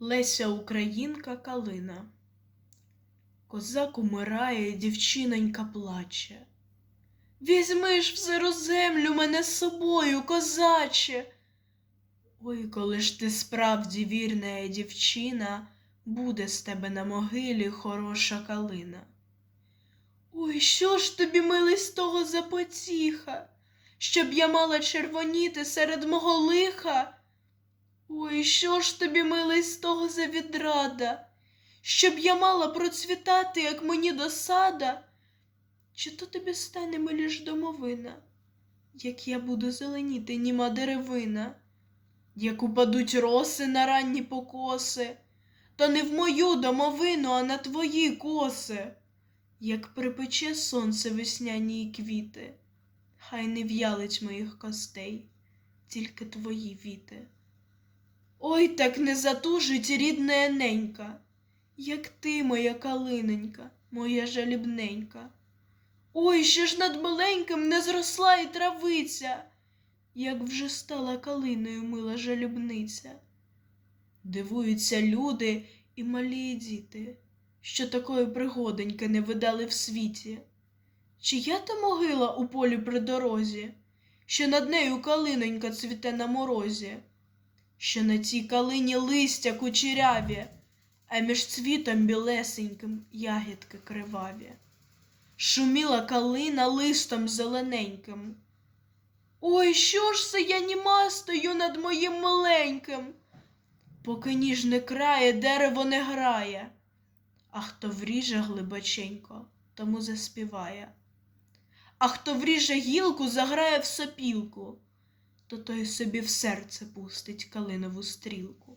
Леся Українка Калина. Козак умирає, дівчинонька плаче. Візьми ж в сиру землю мене з собою, козаче. Ой, коли ж ти справді вірна дівчина, буде з тебе на могилі хороша калина. Ой, що ж тобі, милий, з того за потіха, щоб я мала червоніти серед мого лиха? Ой, що ж тобі, милий, з того за відрада, щоб я мала процвітати, як мені досада? Чи то тобі стане милі ж домовина, як я буду зеленіти, німа деревина, як упадуть роси на ранні покоси, то не в мою домовину, а на твої коси, як припече сонце весняні квіти, хай не в'ялить моїх костей, тільки твої віти. Ой, так не затужить рідна Ененька, як ти, моя калинонька, моя жалібненька. Ой, ще ж над миленьким не зросла і травиця, як вже стала калиною мила жалібниця. Дивуються люди і малі діти, що такої пригодоньки не видали в світі. Чия та могила у полі при дорозі, що над нею калинонька цвіте на морозі, що на цій калині листя кучеряві, а між цвітом білесеньким ягідки криваві. Шуміла калина листом зелененьким. Ой, що ж це я німа стою над моїм миленьким? Поки ніж не крає, дерево не грає, а хто вріже глибоченько, тому заспіває. А хто вріже гілку, заграє в сопілку, то той собі в серце пустить калинову стрілку.